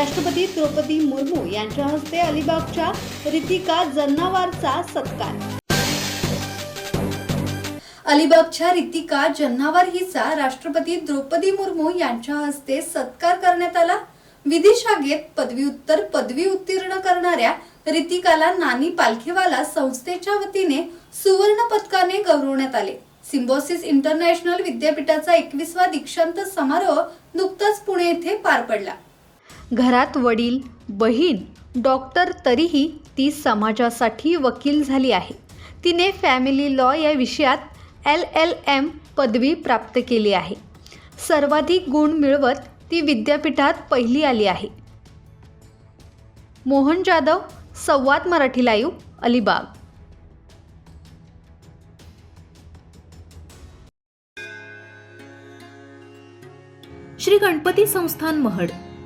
राष्ट्रपती द्रौपदी मुर्मू यांच्या हस्ते अलिबागच्या रितिका जन्नावारचा सत्कार. अलिबागच्या रितिका जन्नावार हिचा राष्ट्रपती द्रौपदी मुर्मू यांच्या हस्ते सत्कार करण्यात आला. विधिशाखेत पदव्युत्तर पदवी उत्तीर्ण करणाऱ्या रितिकाला नानी पालखीवाला संस्थेच्या वतीने सुवर्ण पदकाने गौरवण्यात आले. सिम्बॉसिस इंटरनॅशनल विद्यापीठाचा एकवीसवा दीक्षांत समारोह नुकताच पुणे येथे पार पडला. घरात वडील बहीण डॉक्टर तरीही ती समाजासाठी वकील झाली आहे. तिने फॅमिली लॉ या विषयात एल एल एम पदवी प्राप्त केली आहे. सर्वाधिक गुण मिळवत ती विद्यापीठात पहिली आली आहे. मोहन जाधव संवाद मराठी लाईव्ह अलिबाग. श्री गणपती संस्थान महड.